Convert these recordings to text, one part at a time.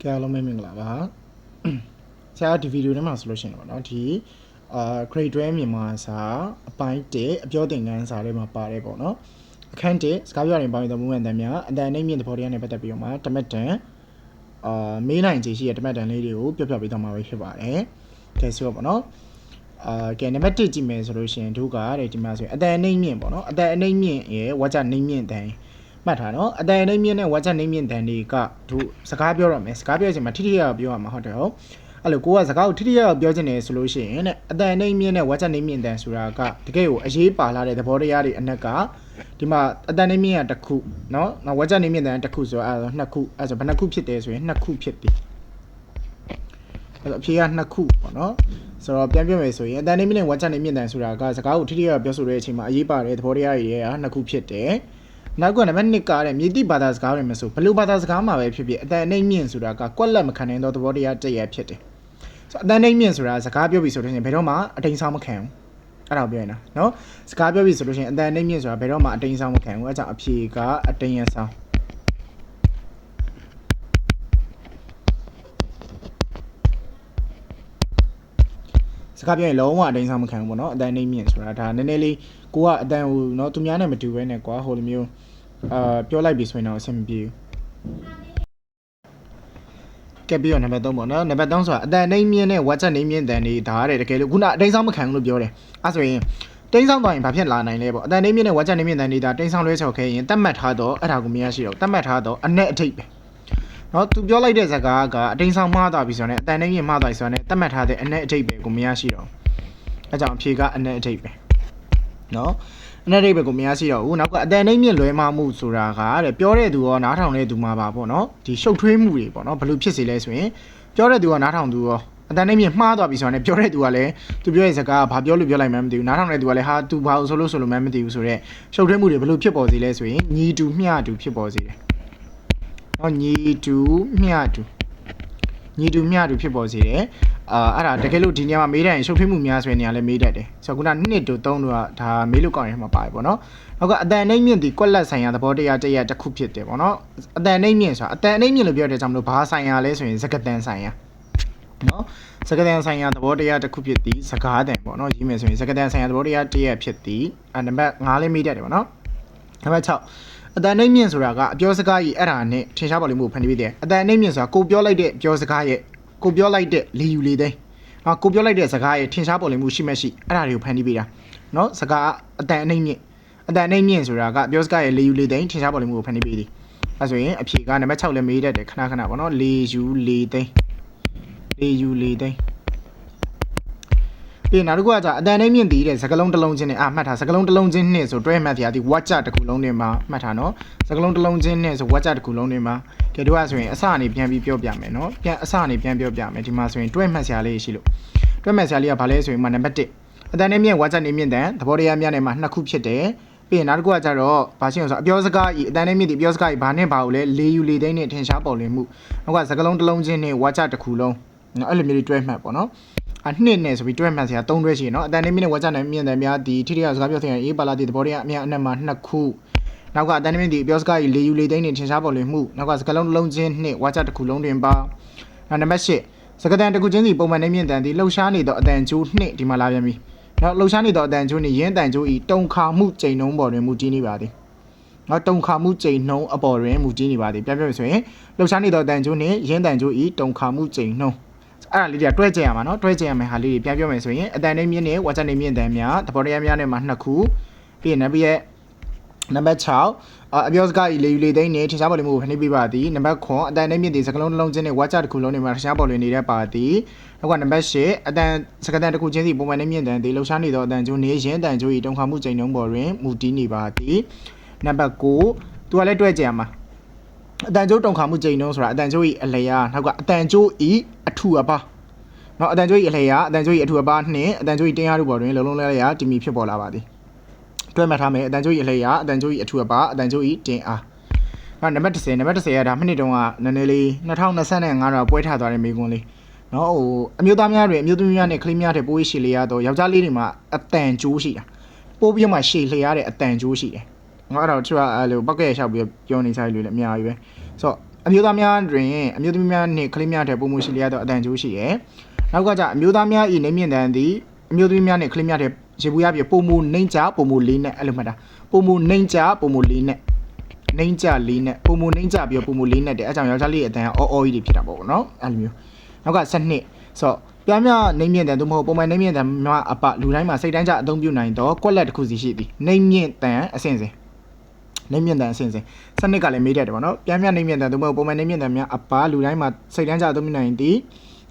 ကဲအားလုံးပဲမင်္ဂလာပါဆရာဒီဗီဒီယိုထဲမှာဆိုလို့ရှိရင်ပေါ့နော်ဒီအာ grade 12မြန်မာစာအပိုင်း1အပြောသင်ခန်းစာထဲမှာပါတယ်ပေါ့နော်အခန်း1စကားပြောရင်ပိုင်းတော်မူမှန်တယ်များအတန်နှိမ့်မြင့်သဘောတရားနဲ့ပတ်သက်ပြီးတော့မှတမက်တန်အာမေးနိုင်ခြေရှိတဲ့တမက်တန်လေးတွေကိုပြပြပေးသွားမှာပဲဖြစ်ပါတယ်ကဲဆိုတော့ပေါ့နော်အာကဲနံပါတ်1ကြည့်မယ်ဆိုလို့ရှိရင်တို့ကတဲ့ဒီမှာဆိုရင်အတန်နှိမ့်မြင့်ပေါ့နော်အတန်နှိမ့်မြင့်ရဲ့ဝါကြနှိမ့်မြင့်တန် မှတ်ထားနော်အတန်နှိမ့်မြင့်နဲ့ဝါကြနှိမ့်မြင့်တန်တွေကတို့စကားပြောရမယ်စကားပြောချင်မှာထိထိရရပြောရမှာဟုတ်တယ်ဟုတ်အဲ့လိုကိုကစကားကိုထိထိရရပြောချင်တယ်ဆိုလို့ရှိရင်တဲ့အတန်နှိမ့်မြင့်နဲ့ဝါကြနှိမ့်မြင့်တန်ဆိုတာကတကယ်ကိုအရေးပါလာတဲ့သဘောတရားတွေအနက်ကဒီမှာအတန်နှိမ့်မြင့်ကတစ်ခုနော်ဝါကြနှိမ့်မြင့်တန်ကတစ်ခုဆိုတော့အဲ့ဒါနှစ်ခုအဲ့ဆိုဘယ်နှစ်ခုဖြစ်တယ်ဆိုရင်နှစ်ခုဖြစ်ပြီအဲ့တော့အဖြေကနှစ်ခုပေါ့နော်ဆိုတော့ပြန်ပြောမယ်ဆိုရင်အတန်နှိမ့်မြင့်နဲ့ဝါကြနှိမ့်မြင့်တန်ဆိုတာကစကားကိုထိထိရရပြောဆိုတဲ့အချိန်မှာအရေးပါတဲ့သဘောတရားတွေရဲ့နှစ်ခုဖြစ်တယ် နောက်ကနံပါတ်1ကတဲ့မြေတိဘာသာစကားတွေမဆိုဘယ်လိုဘာသာစကားမှာပဲဖြစ်ဖြစ်အတန်နှိမ့်မြင့်ဆိုတာကကွက်လက်မခံနိုင်သောသဘောတရားတစ်ရပ်ဖြစ်တယ်ဆိုတော့အတန်နှိမ့်မြင့်ဆိုတာစကားပြောပြီးဆိုလို့ရှိရင်ဘယ်တော့မှအတိမ်ဆောင်မခံဘူးအဲ့ဒါကိုပြောရင်လားနော်စကားပြောပြီးဆိုလို့ရှိရင်အတန်နှိမ့်မြင့်ဆိုတာဘယ်တော့မှအတိမ်ဆောင်မခံဘူးအဲကြောင့်အဖြေကအတိမ်ရဆောင် စကားပြောရင်လုံးဝအတိမ်ဆောင်မခံဘူးပေါ့နော်အတန်နှိမ့်မြင့်ဆိုတာဒါနည်းနည်းလေးကိုကအတန်ဟိုနော်သူများနဲ့မတူဘဲနဲ့ကွာဟိုလိုမျိုးအာပြောလိုက်ပြီဆိုရင်တော့အဆင်မပြေဘူးကဲပြီးတော့နံပါတ်3ပေါ့နော်နံပါတ်3ဆိုတာအတန်နှိမ့်မြင့်နဲ့ WhatsApp နှိမ့်မြင့်တန်တွေဒါရတယ်တကယ်လို့ခုနအတိမ်ဆောင်မခံဘူးလို့ပြောတယ်အဲဆိုရင်တိန်းဆောင်သွားရင်ဘာဖြစ်လာနိုင်လဲပေါ့အတန်နှိမ့်မြင့်နဲ့ WhatsApp နှိမ့်မြင့်တန်တွေဒါတိန်းဆောင်လွဲချော်ခဲ့ရင်တတ်မှတ်ထားတော့အဲ့ဒါကိုမရရှိတော့တတ်မှတ်ထားတော့အ내အထိပ် ပဲနော်သူပြောလိုက်တဲ့စကားကအတိမ်ဆောင်မှားသွားပြီဆိုတော့အတန်နှိမ့်မြင့်မှားသွားပြီဆိုတော့တတ်မှတ်ထားတဲ့အ내အထိပ်ပဲကိုမရရှိတော့အဲကြောင့်အဖြေကအ내အထိပ်ပဲနော်အ내အထိပ်ပဲကိုမရရှိတော့ဘူးနောက်ကအတန်နှိမ့်မြင့်လွဲမှားမှုဆိုတာကတဲ့ပြောတဲ့သူရောနားထောင်တဲ့သူမှာပါပေါ့နော်ဒီရှုပ်ထွေးမှုတွေပေါ့နော်ဘယ်လိုဖြစ်စေလဲဆိုရင်ပြောတဲ့သူကနားထောင်သူရောအတန်နဲ့မြင်မှားသွားပြီဆိုတော့ ਨੇ ပြောတဲ့သူကလည်းသူပြောတဲ့စကားကဘာပြောလို့ပြောလိုက်မှန်းမသိဘူးနားထောင်တဲ့သူကလည်းဟာသူဘာလို့ဆိုလို့ဆိုလို့မှန်းမသိဘူးဆိုတော့ရှုပ်ထွေးမှုတွေဘယ်လိုဖြစ်ပေါ်စေလဲဆိုရင်ညီတူမျှတူဖြစ်ပေါ်စေတယ်။ နော်ညီတူမျှတူညီတူမျှတူဖြစ်ပေါ်စေတယ်။အာအဲ့ဒါတကယ်လို့ဒီနေရာမှာမေးတဲ့ရင်ရှုပ်ထွေးမှုများဆိုရင်နေရာလည်းမေးတတ်တယ်။ဆိုတော့ခုန2တူ3တူကဒါမေးလို့ကောင်းရင်မှာပါတယ်ပေါ့နော်။နောက်ကအတန်နှိမ့်မြင့်ဒီကွက်လက်ဆိုင်ရာသဘောတရားတစ်ရပ်တစ်ခုဖြစ်တယ်ပေါ့နော်။အတန်နှိမ့်မြင့်ဆိုတာအတန်နှိမ့်မြင့်လို့ပြောတဲ့ကြောင့်မလို့ဘာဆိုင်ရာလဲဆိုရင်စကတန်ဆိုင်ရာ။နော်စကတန်ဆိုင်ရာသဘောတရားတစ်ခုဖြစ်သည်စကားတန်ပေါ့နော်ရေးမယ်ဆိုရင်စကတန်ဆိုင်ရာသဘောတရားတစ်ရပ်ဖြစ်သည်အဲနံပါတ်5လေးမိတတ်တယ်ပေါ့နော်နံပါတ်6 အတန်နှိမ့်မြင့်ဆိုတာကအပြောစကားကြီးအဲ့ဒါနဲ့ထင်ရှားပေါ်လိမ့်မှုဖန်တီးပေးတယ်အတန်နှိမ့်မြင့်ဆိုတာကိုပြောလိုက်တဲ့ပြောစကားရဲ့ကိုပြောလိုက်တဲ့လေယူလေသိန်းနော်ကိုပြောလိုက်တဲ့စကားရဲ့ထင်ရှားပေါ်လိမ့်မှုရှိမှရှိအဲ့ဒါတွေကိုဖန်တီးပေးတာနော်စကားအတန်နှိမ့်မြင့်အတန်နှိမ့်မြင့်ဆိုတာကပြောစကားရဲ့လေယူလေသိန်းထင်ရှားပေါ်လိမ့်မှုကိုဖန်တီးပေးသည်အဲဆိုရင်အဖြေကနံပါတ်6လည်းမေးတတ်တယ်ခဏခဏပေါ့နော်လေယူလေသိန်းလေယူလေသိန်း ပြီးနောက်တစ်ခုကကြာအတန်နှိမ့်မြင့်တည်တဲ့စကလုံးတစ်လုံးချင်းနဲ့အာမှတ်ထားစကလုံးတစ်လုံးချင်းနဲ့ဆိုတွဲမှတ်တရားဒီဝါကြတစ်ခုလုံးနဲ့မှာမှတ်ထားနော်စကလုံးတစ်လုံးချင်းနဲ့ဆိုဝါကြတစ်ခုလုံးနဲ့မှာကဲတို့ကဆိုရင်အစအနေပြန်ပြီးပြောပြမယ်နော်ပြန်အစအနေပြန်ပြောပြမယ်ဒီမှာဆိုရင်တွဲမှတ်စရာလေးရှိလို့တွဲမှတ်စရာလေးကဘာလဲဆိုရင်မှာနံပါတ်1အတန်နှိမ့်မြင့်ဝါကြနေမြင့်တဲ့သဘောတရားများနဲ့မှာနှစ်ခုဖြစ်တယ်ပြီးရင်နောက်တစ်ခုကကြတော့ဘာရှင်းလို့ဆိုအပြောစကားဤအတန်နဲ့မြင့်ဒီအပြောစကားဤဘာနဲ့ဘာကိုလဲလေယူလေသိန်းနဲ့ထင်ရှားပေါ်လွင်မှုနောက်ကစကလုံးတစ်လုံးချင်းနဲ့ဝါကြတစ်ခုလုံးနော်အဲ့လိုမျိုးတွေတွဲမှတ်ပေါ့နော် အနှစ်နဲ့ဆိုပြီးတွဲမှတ်စရာ၃တွဲရှိရနော်အတန်နဲ့မြင့်နဲ့ဝါကြနဲ့မြင့်တယ်များဒီထိထိရစကားပြောတဲ့အေးပါလာတဲ့သဘောတရားအများအနက်မှာနှစ်ခုနောက်ကအတန်နဲ့မြင့်ဒီအပြောစကားဤလေယူလေသိန်းနဲ့ထင်ရှားပေါ်လွင်မှုနောက်ကစကလုံးတစ်လုံးချင်းနဲ့ဝါကြတစ်ခုလုံးတွင်ပါနောက်နံပါတ်၈စကတန်တစ်ခုချင်းစီပုံမှန်နဲ့မြင့်တန်ဒီလှုပ်ရှားနေသောအတန်ကျိုးနှစ်ဒီမှာလာပြန်ပြီနောက်လှုပ်ရှားနေသောအတန်ကျိုးနဲ့ရင်းတန်ကျိုးဤတုံခါမှုချိန်နှုံးပေါ်တွင်မူတည်နေပါသည်နော်တုံခါမှုချိန်နှုံးအပေါ်တွင်မူတည်နေပါသည်ပြန်ပြောမယ်ဆိုရင်လှုပ်ရှားနေသောအတန်ကျိုးနဲ့ရင်းတန်ကျိုးဤတုံခါမှုချိန်နှုံး အဲ့ဒါလေးတွေကတွဲကြရမှာနော်တွဲကြရမယ်ဟာလေးတွေပြန်ပြောမယ်ဆိုရင်အတန်နဲ့မြင့်နဲ့ဝါချက်နဲ့မြင့်တန်များသဘောတရားများနဲ့မှာနှစ်ခုပြီးရင်နံပါတ်ရဲ့နံပါတ်6အပြောစကားဤလေယူလေသိန်းနဲ့ထင်ရှားပေါ်လွင်မှုကိုဖန်တီးပေးပါသည်နံပါတ်9အတန်နဲ့မြင့်သည့်စကလုံးတစ်လုံးချင်းနဲ့ဝါချက်တစ်ခုလုံးနဲ့မှာထင်ရှားပေါ်လွင်နေတဲ့ပါသည်နောက်ကနံပါတ်10အတန်စကတန်တစ်ခုချင်းစီပုံမှန်နဲ့မြင့်တန်သည်လှုပ်ရှားနေသောအတန်ကျိုးနေရင်းတန်ကျိုးဤတုံခါမှုချိန်နှုန်းပေါ်တွင်မူတည်နေပါသည်နံပါတ်9သူကလည်းတွဲကြရမှာ အတန်ကျိုးတုံခါမှုချိန်နှုန်းဆိုတာအတန်ကျိုးဤအလျာနောက်ကအတန်ကျိုးဤအထူအပါနော်အတန်ကျိုးဤအလျာအတန်ကျိုးဤအထူအပါနှင့်အတန်ကျိုးဤတင်းရတို့ပေါ်တွင်လုံးလုံးလဲလဲရတည်မီဖြစ်ပေါ်လာပါသည်တွဲမှတ်ထားမယ်အတန်ကျိုးဤအလျာအတန်ကျိုးဤအထူအပါအတန်ကျိုးဤတင်းအားနောက်နံပါတ်10နံပါတ်10ကဒါမိနစ်တုန်းကနည်းနည်းလေး2025တော့ပွဲထားသွားတဲ့မိကွန်းလေးနော်ဟိုအမျိုးသားများတွေအမျိုးသမီးများနဲ့ကလေးများတွေပိုးရှည်လေးရတော့ယောက်ျားလေးတွေမှာအတန်ကျိုးရှိတာပိုးပြီးမှရှည်လျရတဲ့အတန်ကျိုးရှိတယ် ငါအဲ့တော့သူကအဲ့လိုပောက်ကရလျှောက်ပြီးပြောနေစားလို့လည်းအများကြီးပဲဆိုတော့အမျိုးသားများတွင်အမျိုးသမီးများနှင့်ကလေးများထက်ပုံမှုရှိလျက်သောအတန်ကျိုးရှိရဲ့နောက်ကကြအမျိုးသားများဤနေမြင့်တန်သည်အမျိုးသမီးများနှင့်ကလေးများထက်ရေဘူးရပြပုံမှုနှိမ့်ချပုံမှုလေးနဲ့အဲ့လိုမှတ်တာပုံမှုနှိမ့်ချပုံမှုလေးနဲ့နှိမ့်ချလေးနဲ့ပုံမှုနှိမ့်ချပြီးတော့ပုံမှုလေးနဲ့တဲ့အဲကြောင့်ယောက်ျားလေးရဲ့အတန်ကအော်အော်ကြီးတွေဖြစ်တာပေါ့နော်အဲ့လိုမျိုးနောက်က7နှစ်ဆိုတော့ပြားများနှိမ့်မြင့်တန်သို့မဟုတ်ပုံမှန်နှိမ့်မြင့်တန်များအပလူတိုင်းမှာစိတ်တိုင်းကြအသုံးပြုနိုင်တော့ကွက်လက်တစ်ခုစီရှိသည်နှိမ့်မြင့်တန်အဆင့်စဉ် နေမြင့်တန်အစဉ်စဉ်စနစ်ကလည်းမေးတတ်တယ်ပေါ့နော်ပြန်ပြန်နေမြင့်တန်သို့မဟုတ်ပုံမှန်နေမြင့်တန်များအပါလူတိုင်းမှာစိတ်တန်းကြသုံးနိုင်သည့်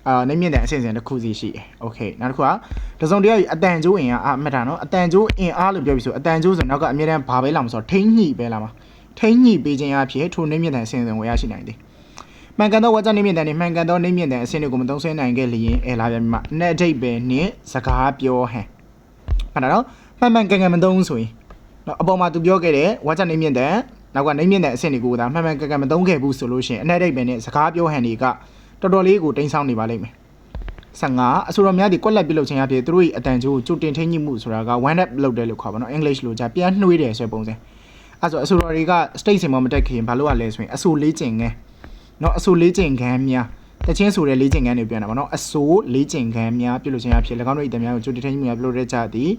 အာနေမြင့်တဲ့အဆင့်အစဉ်တစ်ခုစီရှိတယ်။ Okay နောက်တစ်ခုကတစုံတယောက်အတန်ကျိုးအင်အားအမှတ်တာနော်အတန်ကျိုးအင်အားလို့ပြောပြီးဆိုအတန်ကျိုးဆိုနောက်ကအမြဲတမ်းဘာပဲလာမှာဆိုတော့ထိမ့်ညှိပဲလာမှာထိမ့်ညှိပေးခြင်းအဖြစ်ထိုနေမြင့်တဲ့အဆင့်အစဉ်ကိုရရှိနိုင်သည်။မှန်ကန်သောဝါကျနေမြင့်တဲ့နဲ့မှန်ကန်သောနေမြင့်တဲ့အဆင့်တွေကိုမသုံးဆွဲနိုင်ခဲ့လျင်အဲလာပြန်မှာအနဲ့အထိတ်ပဲနဲ့စကားပြောဟန်။မှန်တာနော်မှန်မှန်ကန်ကန်မသုံးဆိုရင် နော်အပေါ်မှာသူပြောခဲ့တဲ့ဝါကျနေမြင့်တဲ့နောက်ကနေမြင့်တဲ့အဆင့်တွေကိုဒါမှန်မှန်ကန်ကန်မသုံးခဲ့ဘူးဆိုလို့ရှိရင်အနှက်အိတ်ပဲနဲ့စကားပြောဟန်တွေကတော်တော်လေးကိုတိမ်းဆောင်းနေပါလိမ့်မယ်15အဆိုတော်များဒီကွက်လက်ပြုတ်လုပ်ခြင်းအဖြစ်သူတို့၏အတန်ကျိုးကိုကြိုတင်ထိန်းညှိမှုဆိုတာက one up လုပ်တယ်လို့ခေါ်ပါနော် English လိုじゃပြန်နှွေးတယ်ဆိုတဲ့ပုံစံအဲဆိုအဆိုတော်တွေက state စင်မမတက်ခင်ဘာလို့ရလဲဆိုရင်အဆိုလေးကျင်ငန်းနော်အဆိုလေးကျင်ခန်းများတချင်းဆိုတဲ့လေးကျင်ခန်းတွေပြန်တာပေါ့နော်အဆိုလေးကျင်ခန်းများပြုတ်လို့ခြင်းအဖြစ်၎င်းတို့၏အတန်များကိုကြိုတင်ထိန်းညှိမှုများပြုတ်လုပ်ရကြသည်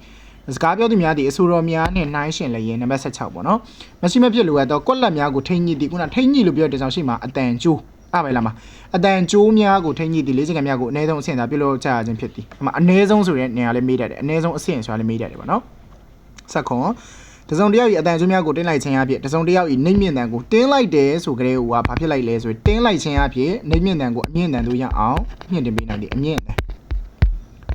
စကားပြောသူများသည့်အဆိုတော်များနှင့်နှိုင်းရှင်လည်းရင်နံပါတ်16ပေါ့နော်မရှိမဖြစ်လိုအပ်တော့ကွက်လက်များကိုထိမ့်ညိသည်ခုနထိမ့်ညိလို့ပြောတဲ့ကြောင့်ရှိမှာအတန်ကျိုးအဲ့ပဲလားမအတန်ကျိုးများကိုထိမ့်ညိသည်လေးစင်ကများကိုအနည်းဆုံးအဆင့်သာပြုလုပ်ကြရခြင်းဖြစ်သည်အမအနည်းဆုံးဆိုတဲ့နေရာလေးမေးတတ်တယ်အနည်းဆုံးအဆင့်ဆိုတာလေးမေးတတ်တယ်ပေါ့နော်ဆက်ခွန်တစုံတယောက်ဤအတန်ကျိုးများကိုတင်းလိုက်ခြင်းအဖြစ်တစုံတယောက်ဤနှိမ့်မြင့်တန်ကိုတင်းလိုက်တယ်ဆိုကြတဲ့ဟိုကဘာဖြစ်လိုက်လဲဆိုရင်တင်းလိုက်ခြင်းအဖြစ်နှိမ့်မြင့်တန်ကိုအမြင့်တန်တို့ရအောင်မြင့်တင်ပေးနိုင်တယ်အမြင့်တန်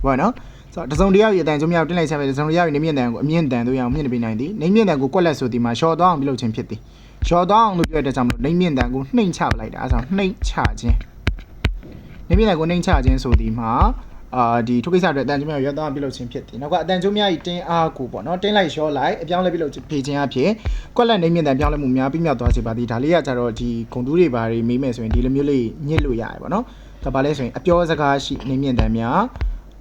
ဘောနော် ဆိုတော့တစုံတယောက်ရအတန်ကျုံမြောက်တင်လိုက်ချက်ပဲတစုံတယောက်ရနေမြင့်တန်ကိုအမြင့်တန်တို့ရအောင်မြင့်နေပေးနိုင်သည်နေမြင့်တန်ကိုကွက်လက်ဆိုဒီမှာရှော့သွားအောင်ပြုလုပ်ခြင်းဖြစ်သည်ရှော့သွားအောင်လို့ပြောတဲ့ကြောင့်မလို့နေမြင့်တန်ကိုနှိမ့်ချပလိုက်တာအဲဒါဆိုနှိမ့်ချခြင်းနေမြင့်တန်ကိုနှိမ့်ချခြင်းဆိုဒီမှာအာဒီထုကိစ္စတွေအတန်ကျုံမြောက်ရသွားအောင်ပြုလုပ်ခြင်းဖြစ်သည်နောက်ကအတန်ကျုံမြောက်ဤတင်းအားကိုပေါ့နော်တင်းလိုက်ရှော့လိုက်အပြောင်းလဲပြုလုပ်ဖြေခြင်းအဖြစ်ကွက်လက်နေမြင့်တန်ပြောင်းလဲမှုများပြီးမြောက်သွားစေပါသည်ဒါလေးကကြတော့ဒီဂုံတူးတွေဘာတွေမေးမယ်ဆိုရင်ဒီလိုမျိုးလေးညှစ်လို့ရတယ်ပေါ့နော်ဒါပါလဲဆိုရင်အပြောစကားရှိနေမြင့်တန်များ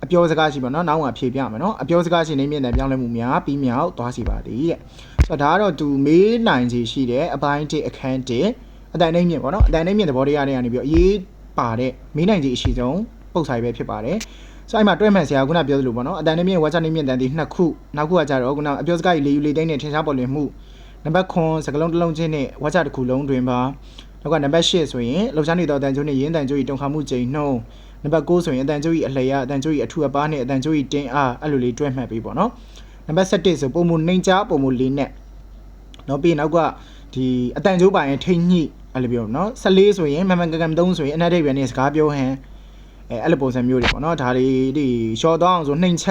အပြောစကားရှိပါတော့နောက်မှဖြေပြမယ်နော်အပြောစကားရှိနေမြင့်တဲ့ပြောင်းလဲမှုများပြီးမြောက်သွားစီပါသည်တဲ့ဆိုတော့ဒါကတော့သူမေးနိုင်ခြေရှိတဲ့အပိုင်းတစ်အခန်းတစ်အတိုင်နှိမ့်မြင့်ပေါ့နော်အတိုင်နှိမ့်မြင့်သဘောတရားတွေကနေပြီးတော့အရေးပါတဲ့မေးနိုင်ခြေအရှိဆုံးပုံစံပဲဖြစ်ပါတယ်ဆိုအဲ့မှာတွဲမှန်ဆရာကခုနပြောသလိုပေါ့နော်အတန်နှိမ့်မြင့်ဝါချနှိမ့်မြင့်တန်ဒီနှစ်ခုနောက်ခုကကြတော့ခုနအပြောစကားကြီးလေးယူလေးသိန်းနဲ့ထင်ရှားပေါ်လွင်မှုနံပါတ်9စကလုံးတစ်လုံးချင်းနဲ့ဝါချတစ်ခုလုံးတွင်ပါ နောက်ကနံပါတ်10ဆိုရင်လှုပ်ရှားနေသောအတန်ကျိုးနဲ့ရင်းတန်ကျိုးကြီးတုံခါမှုချိန်နှုန်းနံပါတ်6ဆိုရင်အတန်ကျိုးကြီးအလျာအတန်ကျိုးကြီးအထူအပားနဲ့အတန်ကျိုးကြီးတင်းအားအဲ့လိုလေးတွဲမှတ်ပေးပေါ့နော်နံပါတ်7ဆိုပုံမနှိမ်ချပုံမလေးနဲ့နော်ပြီးရင်နောက်ကဒီအတန်ကျိုးပိုင်ထိညှိအဲ့လိုပြောနော်14ဆိုရင်မမန်ကကမ်3ဆိုရင်အနာဒိတ်ပဲနဲ့စကားပြောဟန်အဲအဲ့လိုပုံစံမျိုးတွေပေါ့နော်ဒါတွေဒီရှော့တော့အောင်ဆိုနှိမ်ချ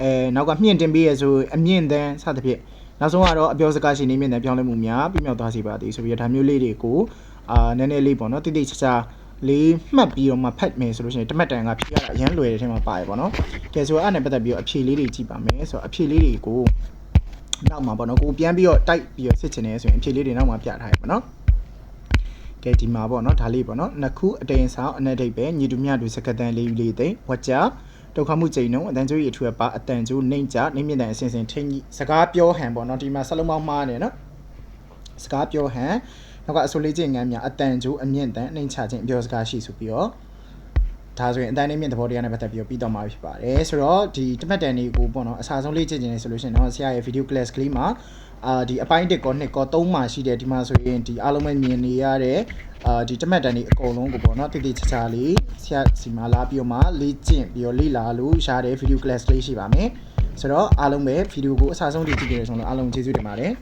အဲနောက်ကမြင့်တင်ပေးရဆိုအမြင့်တန်းစသဖြင့် နောက်ဆုံးကတော့အပြောစကားရှိနေမြင့်တဲ့ပြောင်းလဲမှုများပြမြောက်သွားစေပါသည်ဆိုပြီးတော့ဒါမျိုးလေးတွေကိုအာနည်းနည်းလေးပေါ့နော်တိတိကျကျလေးမှတ်ပြီးတော့မှဖတ်မယ်ဆိုလို့ရှိရင်တမတ်တန်ကဖြေရတာအရန်လွယ်တဲ့ထဲမှာပါတယ်ပေါ့နော်။ကဲဆိုတော့အဲ့နဲ့ပတ်သက်ပြီးတော့အဖြေလေးတွေကြည့်ပါမယ်ဆိုတော့အဖြေလေးတွေကိုနောက်မှာပေါ့နော်ကိုပြန်ပြီးတော့တိုက်ပြီးတော့စစ်ချင်နေဆိုရင်အဖြေလေးတွေနောက်မှာပြထားရပါနော်။ကဲဒီမှာပေါ့နော်ဒါလေးပေါ့နော်နှစ်ခုအတိန်ဆောင်အနက်ဒိတ်ပဲညီတူမြတူစကတန်လေးယူလေးသိဝကြ ဒုက္ခမှုချိန်နှုန်းအတန်ကျိုးရထူရပါအတန်ကျိုးနှိမ့်ကြနှိမ့်မြင့်တဲ့အစဉ်စဉ်ထိန်းကြီးစကားပြောဟန်ပေါ့နော်ဒီမှာစလုံးပေါင်းမှားနေနော်စကားပြောဟန်နောက်ကအဆိုလေးချင်းငန်းများအတန်ကျိုးအမြင့်တန်နှိမ့်ချခြင်းအပြောစကားရှိဆိုပြီးတော့ဒါဆိုရင်အတန်နဲ့မြင့်သဘောတရားနဲ့ပတ်သက်ပြီးတော့ပြီးတော့မှာဖြစ်ပါတယ်ဆိုတော့ဒီတမတ်တန်တွေကိုပေါ့နော်အစားဆုံးလေ့ကျင့်ခြင်းနေဆိုလို့ရှိရင်တော့ဆရာရဲ့ video class ကလေးမှာ အာဒီအပိုင်း1ကော2ကော3မှာရှိတယ်ဒီမှာဆိုရင်ဒီအားလုံးပဲမြင်နေရတဲ့အာဒီတမတ်တန်တွေအကုန်လုံးကိုပေါ့နော်တိတိကျကျလေးဆရာစီမှာလာပြီးတော့မှလေ့ကျင့်ပြီးတော့လေ့လာလို့ရတဲ့ video class လေးရှိပါမယ်ဆိုတော့အားလုံးပဲဗီဒီယိုကိုအစားဆုံးကြည့်ကြရအောင်လို့အားလုံးကျေးဇူးတင်ပါတယ်